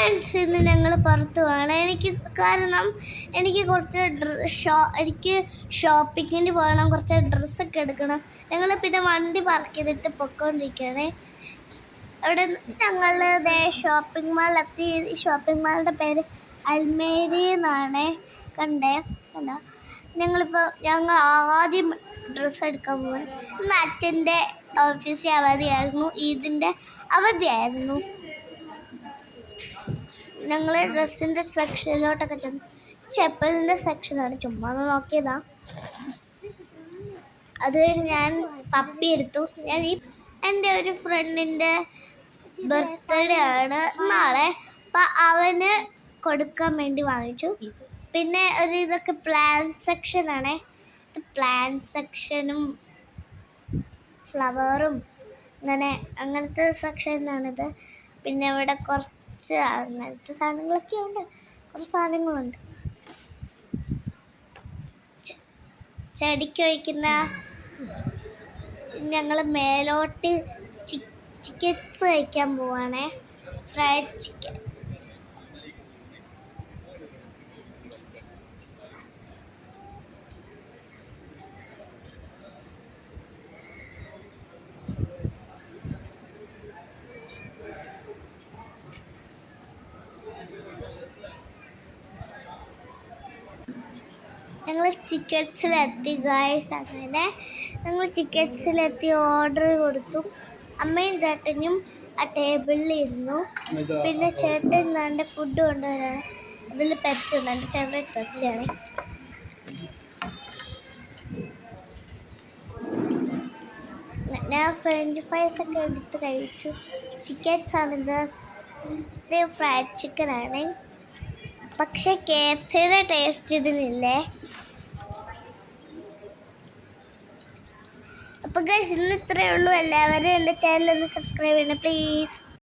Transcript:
Guys ഇന്ന് ഞങ്ങൾ പുറത്ത് പോകണം എനിക്ക് കാരണം എനിക്ക് കുറച്ച് ഷോ എനിക്ക് ഷോപ്പിങ്ങിന് പോകണം കുറച്ച് ഡ്രസ്സൊക്കെ എടുക്കണം. ഞങ്ങൾ പിന്നെ വണ്ടി പാർക്ക് ചെയ്തിട്ട് പൊക്കോണ്ടിരിക്കുകയാണ് അവിടെ ഞങ്ങൾ ഷോപ്പിംഗ് മാൾ എത്തി. ഷോപ്പിംഗ് മാളിന്റെ പേര് അൽമേരി എന്നാണ്. കണ്ടേ? കണ്ടോ? ഞങ്ങളിപ്പോൾ ഞങ്ങൾ ആദ്യം ഡ്രസ്സ് എടുക്കാൻ പോകണം ഇന്ന് അച്ഛന്റെ ഓഫീസിൽ അവധിയായിരുന്നു. ഈദിന്റെ അവധിയായിരുന്നു. ഞങ്ങൾ ഡ്രസ്സിന്റെ സെക്ഷനിലോട്ടൊക്കെ ചെന്നു ചെപ്പലിന്റെ സെക്ഷനാണ്. ചുമ്മാ ഒന്ന് നോക്കിയതാ. അത് ഞാൻ പപ്പി എടുത്തു. ഞാൻ ഈ എന്റെ ഒരു ഫ്രണ്ടിന്റെ ബർത്ത്ഡേ ആണ് നാളെ. അപ്പം അവന് കൊടുക്കാൻ വേണ്ടി വാങ്ങിച്ചു. പിന്നെ ഒരു ഇതൊക്കെ പ്ലാൻ സെക്ഷനാണ് ഇത് പ്ലാൻ സെക്ഷനും ഫ്ലവറും അങ്ങനെ അങ്ങനത്തെ സെക്ഷനാണിത് പിന്നെ ഇവിടെ കുറച്ച് അങ്ങനത്തെ സാധനങ്ങളൊക്കെ ഉണ്ട്. കുറച്ച് സാധനങ്ങളുണ്ട്. ചെടിക്ക് വയ്ക്കുന്ന ഞങ്ങൾ മേലോട്ട് ചിക്കൻസ് കഴിക്കാൻ പോവാണേ. Fried chicken. ഞങ്ങൾ ചിക്കൻസിലെത്തി ഗായ്സ് അങ്ങനെ ഞങ്ങൾ ചിക്കൻസിലെത്തി ഓർഡർ കൊടുത്തു. അമ്മയും ചേട്ടനും ആ ടേബിളിൽ ഇരുന്നു പിന്നെ ചേട്ടൻ നല്ല ഫുഡ് കൊണ്ടുവരാണ്. അതിൽ പെപ്സി ഉണ്ട്. എന്റെ ഫേവറേറ്റ് പെപ്സിയാണ് ഞാൻ ഫ്രഞ്ച് ഫ്രൈസ് ഒക്കെ എടുത്ത് കഴിച്ചു. ചിക്കൻസ് ആണിത് ഇത്. ഫ്രൈഡ് ചിക്കൻ ആണ്. പക്ഷെ കെ എഫ് സിയുടെ ടേസ്റ്റ് ഇതിനില്ലേ? അപ്പോൾ ഗൈസ് ഇന്ന് ഇത്രയേ ഉള്ളൂ. എല്ലാവരും എന്റെ ചാനൽ ഒന്ന് സബ്സ്ക്രൈബ് ചെയ്യണം പ്ലീസ്